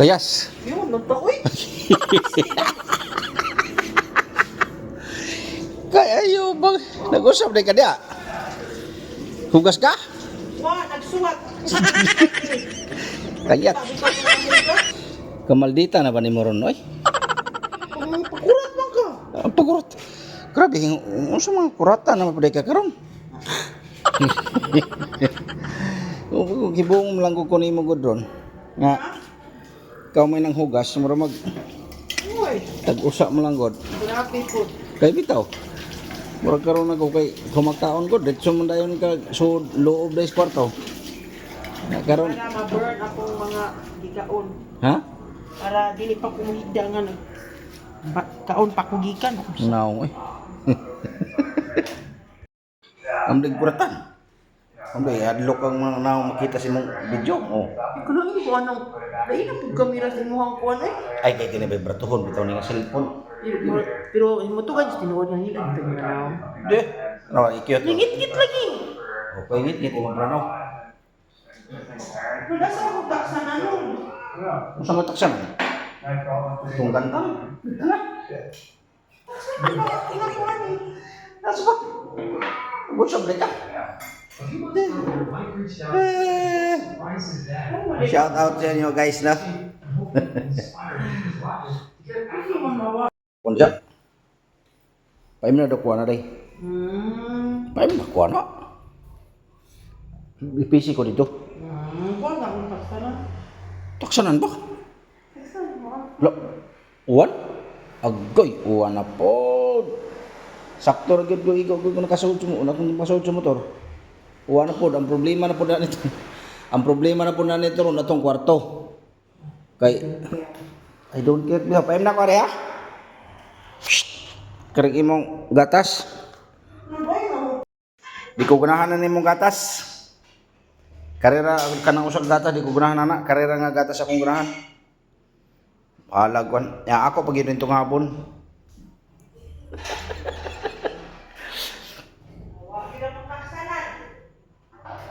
Kayas. Yun, nagtaoy. Kaya ayo bang nag-usap na ka. Hugas ka? Wa, nagsuwat. Kayat. Kamaldita na ba ni Moron, oy? Pakurat man ka. Ang pagurot. Grabe, ang sa mga kurata na mapaday ka karon. Kung gibuong lang ko kunin mo gudron. Nga, ikaw may nang hugas, mura mag tag-usa mo lang god. grabe po. Kay bitaw. Mura karon na ko kay kumakaon ko, ditso man dayon ka so loob dahil kwarto. Na karon, Para ma-burn akong mga gigaon. ha? Para dili pa ko mahigda nga nag ba, kaon pa ko gikan. Naw eh. Ang kuratan. Amday, adlok ang mga naw makita si mong video. Oh. Ikaw lang ko anong dahil na pag kamera sa imuhang kuan ay. Ay, kay kini vibratohon bitaw ni nga cellphone. Pero, pero imo to guys tinuod nga hilan to nga. De. Raw ikyot. Lingit-git lagi. Okay, ngit ngit imong pranaw. Wala sa ako taksan ano. Unsa mo taksan? Tung kanta. Tingnan ko ani. Nasa ba? Busog ka. Eh. Shout out sa inyo guys na. Kunja. Paim na daw kuha na day. Hmm. Paim na kuha na. PC ko dito. Hmm, kuan lang taksan. Taksanan ba? Taksan mo. Lo, uwan? Agoy, uwan na po. Sakto ra gyud ko ikaw ko nakasuot mo, una kong pasud sa motor. Uwan na po, ang problema na po na nito. ang problema na po na nito ron atong kwarto. Kay I don't care biya, paim na ko ha. Karig imong gatas. Di ko ganahan na nimong gatas. Karera kanang usag gatas di ko ganahan na karera nga gatas akong ganahan. Palagwan. Ya ako pag yun itong hapon.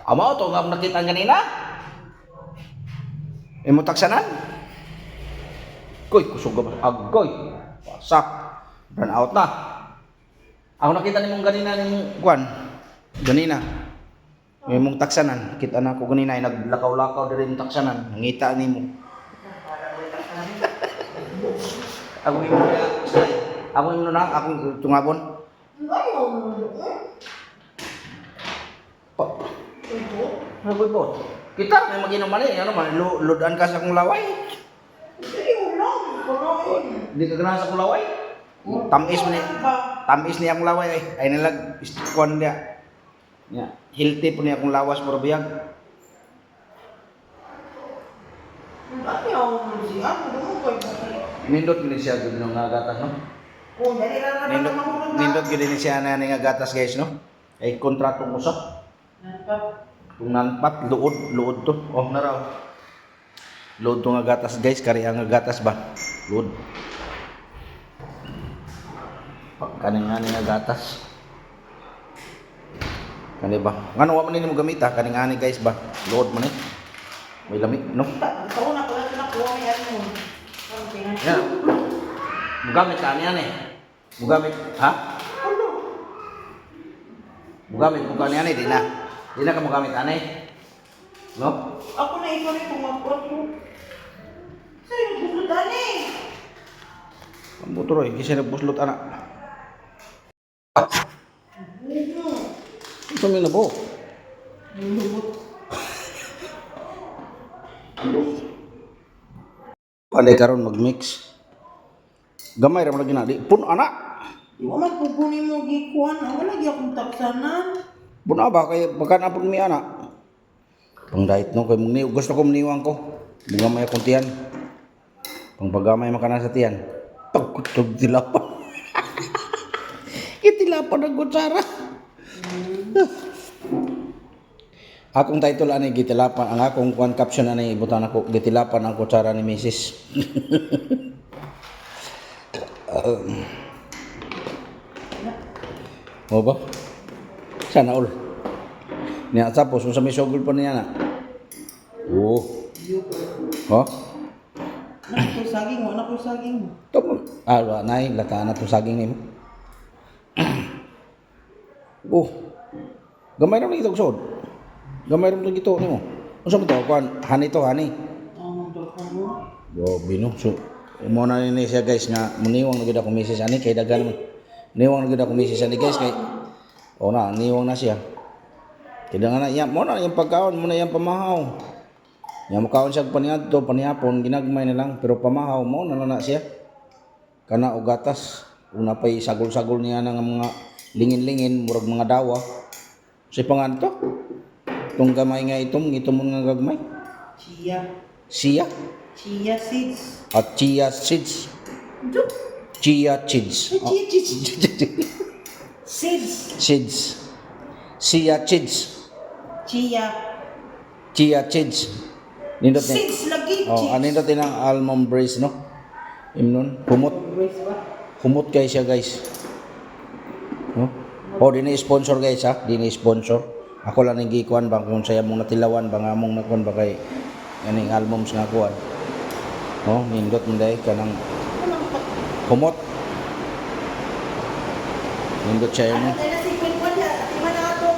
Amo to nga nakita ganina. Imo taksanan? Koy, kusog ba? Agoy. Pasak. Run out na. Ako nakita nimong ganina nimong kwan. Ganina. Imong taksanan. Kita na ako ganina ay naglakaw-lakaw diri yung taksanan. Nangita nimo. Ako yung muna, ako yung muna, ako yung tungabon. Pa, nagulbot. Kita, may mag-inom man eh, ano man, lu- ludan ka sa kong laway. Hindi ka ganahan sa kong laway. Tamis mo ni, tamis niya akong laway eh. Ay nilag, istikwan niya. Ya, healthy po niya akong lawas para biyag. Nindot gini siya gud nga gatas no. Nindot nindot gud ni siya na nga gatas guys no. Ay kontratong usap. Kung nanpat luod luod to. Oh na raw. Luod to nga gatas guys kari ang gatas ba. Luod. Kaning nga gatas. Kani ba? Ngano wa man ni mo gamita kaning ani guys ba. Luod man ni. May lamig no. Ya. Mugamit ka niyan eh. Mugamit, ha? Mugamit mo ka niyan eh, di na. Di na ka mugamit anay. No? Ako na ikaw rin kung mag-prot mo. Sa'yo, nagbusutan eh. Ang buto roy, kasi nagbuslot anak. Ito may nabo. Panday karon mag-mix. Gamay ra lagi na di. Pun anak. Ba man pupunin mo gikuan? Wala lagi akong taksanan. Pun ba kay bakan apon mi anak. Pang diet no kay mong gusto ko maniwang ko. Gamay akong tiyan. Pang pagamay makana sa tiyan. Pagkutog tilapan. Itilapan ang kutsara. Akong title ani gitilapan ang akong kuan caption ani ibutan ako gitilapan ang kutsara ni Mrs. um, Mo ba? Sana all. Niya tapos sa may sugol pa niya na. Oo. Ha? Ano ko saging mo? Ano ko saging mo? Mo. Ah, wala na eh. Na itong saging nimo. oh. Gamay naman ito sod. Gamay naman ito nimo. Ano sa mo ito? Kuan, hani to, hani. Ang dako mo. Grabe no. So, mo na ni siya guys nga muniwang na gid ako misis ani kay dagan mo. Niwang na gid ako misis ani guys kay o na niwang na siya. Kay dagan na iya mo na yung pagkaon mo na yung pamahaw. Yang makaon siya paniadto panihapon ginagmay na lang pero pamahaw mo na na siya. Kana og gatas una pay sagol-sagol niya ng mga lingin-lingin murag mga dawa. Si pangan to. Itong gamay nga itong itom nga gagmay. Chia. Siya Chia seeds. at chia seeds. Chia seeds. Oh, Chia seeds. Seeds. seeds. Chia seeds. Chia. Chia seeds. Nindot ni. Seeds lagi. Oh, ano nindot ng almond brace no? Imnon, humot, humot kay siya guys. No? Oh, di ni sponsor guys ha, di ni sponsor. Ako lang ning gikuan bang kung saya mong natilawan bang among nakon ba kay kaning albums nga kuan. Oh, nindot mo dai kanang humot. Nindot siya Ano yun. tayo na si Queen Juan ya? Di man na ako.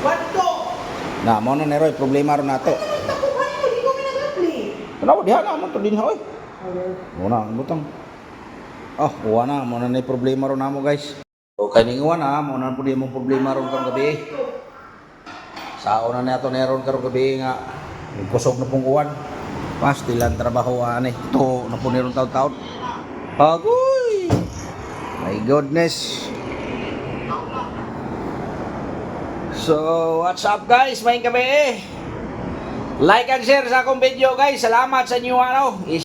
Wanto. Na, mo na neroy, problema ron nato. Ano ito ko wanto? Di ko minagapli. Tanaw, diha na, mo to din hoy. Muna, butang. Oh, uwa na, mo na na problema ron namo guys. Okay, ning uwa na, mo na po di mo problema ron karong gabi. Sao na nato neron karong gabi nga kusog na pong uwan. Pastilan trabaho ani. Ito na po neron taon-taon. Agoy! My goodness. So, what's up guys? May gabi eh. Like and share sa akong video guys. Salamat sa inyo ano.